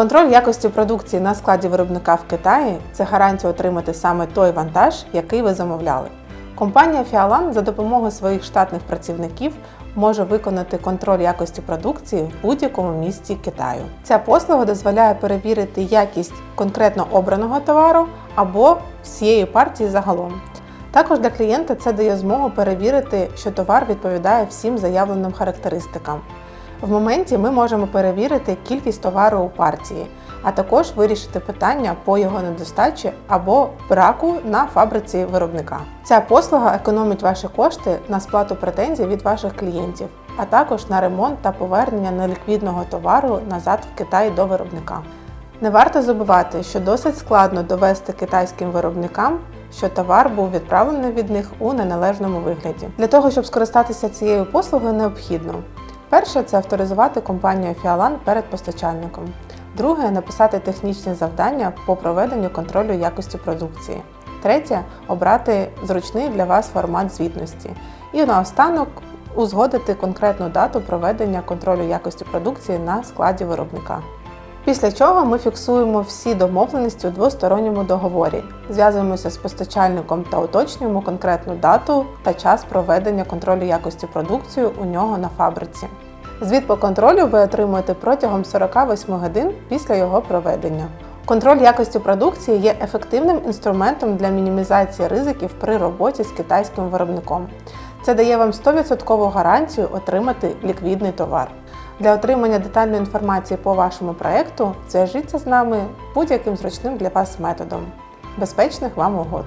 Контроль якості продукції на складі виробника в Китаї це гарантія отримати саме той вантаж, який ви замовляли. Компанія Фіалан за допомогою своїх штатних працівників може виконати контроль якості продукції в будь-якому місті Китаю. Ця послуга дозволяє перевірити якість конкретно обраного товару або всієї партії загалом. Також для клієнта це дає змогу перевірити, що товар відповідає всім заявленим характеристикам. В моменті ми можемо перевірити кількість товару у партії, а також вирішити питання по його недостачі або браку на фабриці виробника. Ця послуга економить ваші кошти на сплату претензій від ваших клієнтів, а також на ремонт та повернення неліквідного товару назад в Китай до виробника. Не варто забувати, що досить складно довести китайським виробникам, що товар був відправлений від них у неналежному вигляді. Для того, щоб скористатися цією послугою, необхідно перше це авторизувати компанію Фіалан перед постачальником. Друге написати технічні завдання по проведенню контролю якості продукції. Третє обрати зручний для вас формат звітності. І наостанок узгодити конкретну дату проведення контролю якості продукції на складі виробника. Після чого ми фіксуємо всі домовленості у двосторонньому договорі, зв'язуємося з постачальником та уточнюємо конкретну дату та час проведення контролю якості продукції у нього на фабриці. Звіт по контролю ви отримуєте протягом 48 годин після його проведення. Контроль якості продукції є ефективним інструментом для мінімізації ризиків при роботі з китайським виробником. Це дає вам 100% гарантію отримати ліквідний товар. Для отримання детальної інформації по вашому проєкту зв'яжіться з нами будь-яким зручним для вас методом. Безпечних вам угод!